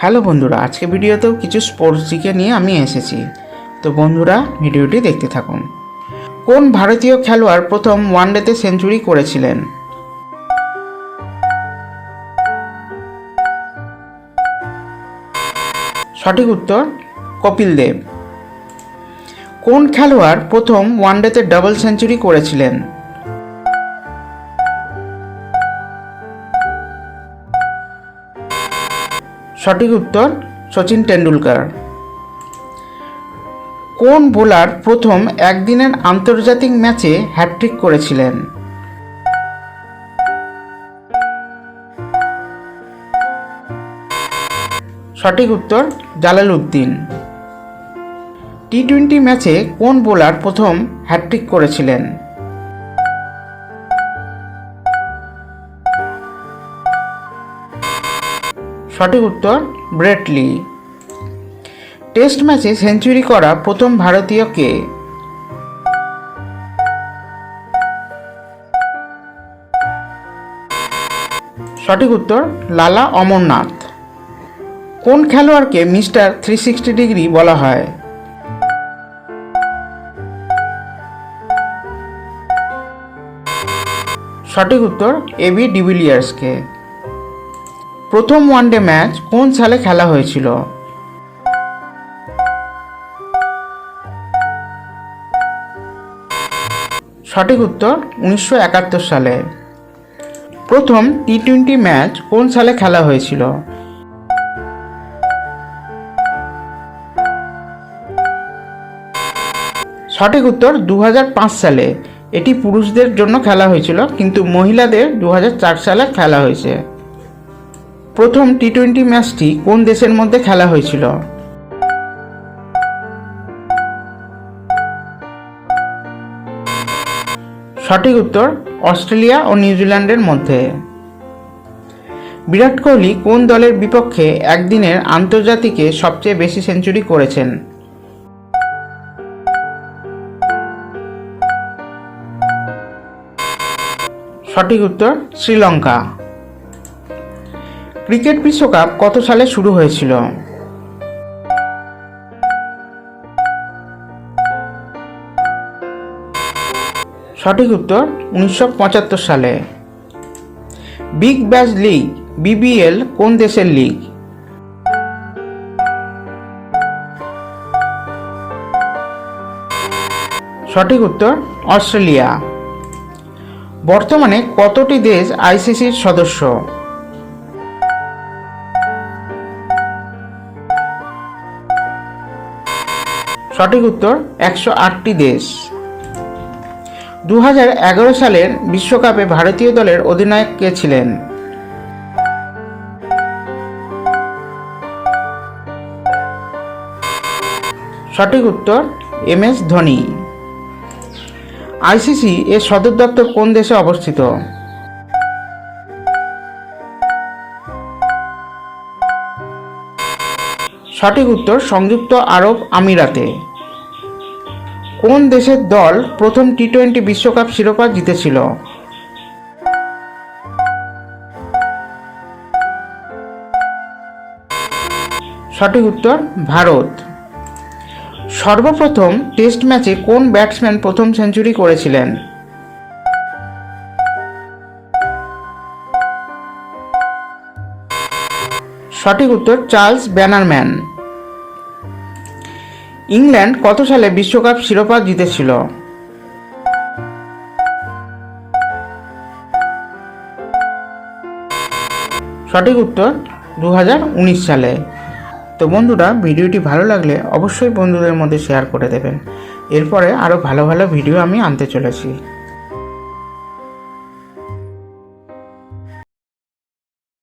Hello বন্ধুরা, আজকে ভিডিওতেও কিছু স্পোর্টস দিকে নিয়ে আমি এসেছি। তো বন্ধুরা, ভিডিওটি দেখতে থাকুন। কোন ভারতীয় খেলোয়াড় প্রথম ওয়ানডেতে সেঞ্চুরি করেছিলেন? সঠিক উত্তর, কপিল দেব। কোন খেলোয়াড় প্রথম ওয়ানডেতে ডাবল সেঞ্চুরি করেছিলেন? সঠিক উত্তর সচিন টেন্ডুলকার কোন বোলার প্রথম একদিনের আন্তর্জাতিক ম্যাচে হ্যাটট্রিক করেছিলেন? সঠিক উত্তর জালাল উদ্দিন। টি টোয়েন্টি ম্যাচে কোন বোলার প্রথম হ্যাটট্রিক করেছিলেন? সঠিক উত্তর ব্রেটলি টেস্ট ম্যাচে সেঞ্চুরি করা প্রথম ভারতীয় কে? সঠিক উত্তর, লালা অমরনাথ। কোন খেলোয়াড়কে মিস্টার থ্রি সিক্সটি ডিগ্রি বলা হয়? সঠিক উত্তর এবি ডিভিলিয়ার্সকে। প্রথম ওয়ানডে ম্যাচ কোন সালে খেলা হয়েছিল? সঠিক উত্তর উনিশশো একাত্তর সালে। প্রথম টি টোয়েন্টি ম্যাচ কোন সালে খেলা হয়েছিল? সঠিক উত্তর দু হাজার পাঁচ সালে। এটি পুরুষদের জন্য খেলা হয়েছিল, কিন্তু মহিলাদের দু হাজার চার সালে খেলা হয়েছে। প্রথম টি টোয়েন্টি ম্যাচটি কোন দেশের মধ্যে খেলা হয়েছিল? সঠিক উত্তর, অস্ট্রেলিয়া ও নিউজিল্যান্ডের মধ্যে। বিরাট কোহলি কোন দলের বিপক্ষে একদিনের আন্তর্জাতিকে সবচেয়ে বেশি সেঞ্চুরি করেছেন? সঠিক উত্তর, শ্রীলঙ্কা। ক্রিকেট বিশ্বকাপ কত সালে শুরু হয়েছিল? সঠিক উত্তর উনিশশো পঁচাত্তর সালে। বিগ ব্যাশ লিগ, বিবিএল কোন দেশের লিগ? সঠিক উত্তর অস্ট্রেলিয়া। বর্তমানে কতটি দেশ আইসিসির সদস্য? সঠিক উত্তর, একশো আটটি দেশ। দু হাজার এগারো সালের বিশ্বকাপে ভারতীয় দলের অধিনায়ক কে ছিলেন? সঠিক উত্তর, এম এস ধোনি। আইসিসি এর সদর দপ্তর কোন দেশে অবস্থিত? সঠিক উত্তর সংযুক্ত আরব আমিরাতে। কোন দেশের দল প্রথম টি টোয়েন্টি বিশ্বকাপ শিরোপা জিতেছিল? সঠিক উত্তর, ভারত। সর্বপ্রথম টেস্ট ম্যাচে কোন ব্যাটসম্যান প্রথম সেঞ্চুরি করেছিলেন? সঠিক উত্তর, চার্লস ব্যানারম্যান। ইংল্যান্ড কত সালে বিশ্বকাপ শিরোপা জিতেছিল? সঠিক উত্তর দু হাজার উনিশ সালে। তো বন্ধুরা, ভিডিওটি ভালো লাগলে অবশ্যই বন্ধুদের মধ্যে শেয়ার করে দেবেন। এরপরে আরও ভালো ভালো ভিডিও আমি আনতে চলেছি।